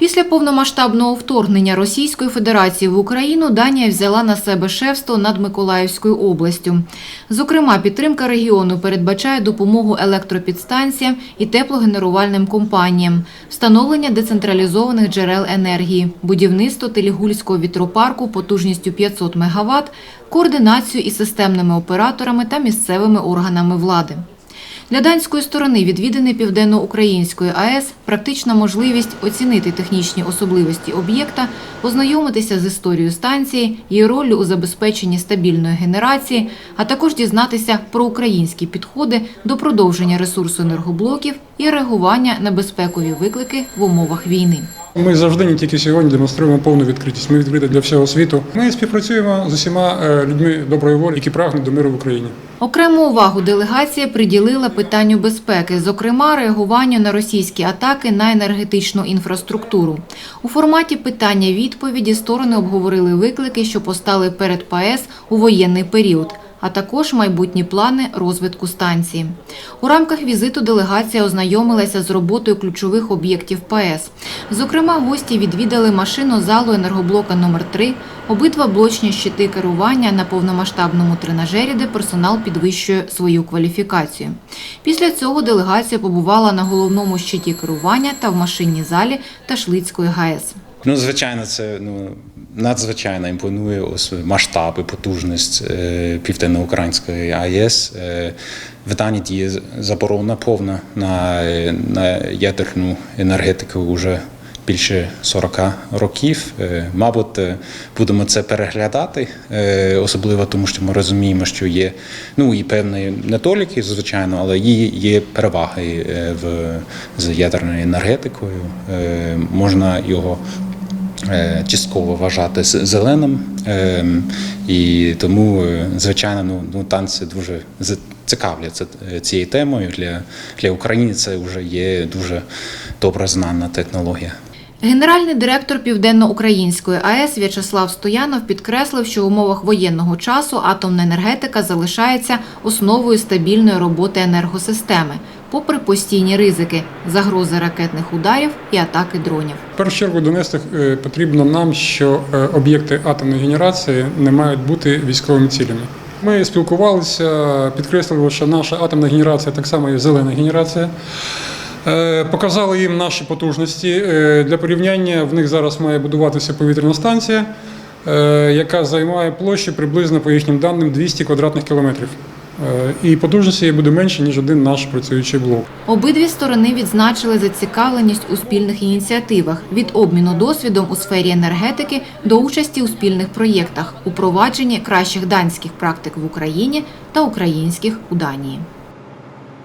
Після повномасштабного вторгнення Російської Федерації в Україну Данія взяла на себе шефство над Миколаївською областю. Зокрема, підтримка регіону передбачає допомогу електропідстанціям і теплогенерувальним компаніям, встановлення децентралізованих джерел енергії, будівництво Телігульського вітропарку потужністю 500 МВт, координацію із системними операторами та місцевими органами влади. Для данської сторони відвідини Південноукраїнської АЕС практична можливість оцінити технічні особливості об'єкта, ознайомитися з історією станції, її роллю у забезпеченні стабільної генерації, а також дізнатися про українські підходи до продовження ресурсу енергоблоків і реагування на безпекові виклики в умовах війни. Ми завжди не тільки сьогодні демонструємо повну відкритість. Ми відкриті для всього світу. Ми співпрацюємо з усіма е, людьми доброї волі, які прагнуть до миру в Україні. Окрему увагу делегація приділила питанню безпеки, зокрема реагуванню на російські атаки на енергетичну інфраструктуру. У форматі питання-відповіді сторони обговорили виклики, що постали перед ПАЕС у воєнний період, а також майбутні плани розвитку станції. У рамках візиту делегація ознайомилася з роботою ключових об'єктів ПАЕС. Зокрема, гості відвідали машину залу енергоблока номер 3 обидва блочні щити керування на повномасштабному тренажері, де персонал підвищує свою кваліфікацію. Після цього делегація побувала на головному щиті керування та в машинній залі Ташлицької ГАЕС. Ну, звичайно, це ну надзвичайно імпонує ось масштаб і потужність е, південноукраїнської АЕС. Е, в Данії діє заборона повна на, е, на ядерну енергетику вже більше 40 років. Е, Мабуть, е, будемо це переглядати, е, особливо тому, що ми розуміємо, що є ну і певні недоліки, звичайно, але є, є переваги е, в з ядерною енергетикою. Е, Можна його е, частково вважати зеленим, е, і тому, е, звичайно, ну, ну танці дуже цікавляться е, цією темою. Для, для України це вже є дуже добре знана технологія. Генеральний директор Південноукраїнської АЕС В'ячеслав Стоянов підкреслив, що в умовах воєнного часу атомна енергетика залишається основою стабільної роботи енергосистеми, попри постійні ризики, загрози ракетних ударів і атаки дронів. В першу чергу донести е, потрібно нам, що е, об'єкти атомної генерації не мають бути військовими цілями. Ми спілкувалися, підкреслили, що наша атомна генерація так само є зелена генерація. Е, Показали їм наші потужності. Для порівняння в них зараз має будуватися повітряна станція, яка займає площу приблизно по їхнім даним 200 квадратних кілометрів. Е, І потужності її буде менше, ніж один наш працюючий блок. Обидві сторони відзначили зацікавленість у спільних ініціативах від обміну досвідом у сфері енергетики до участі у спільних проєктах, у провадженні кращих данських практик в Україні та українських у Данії.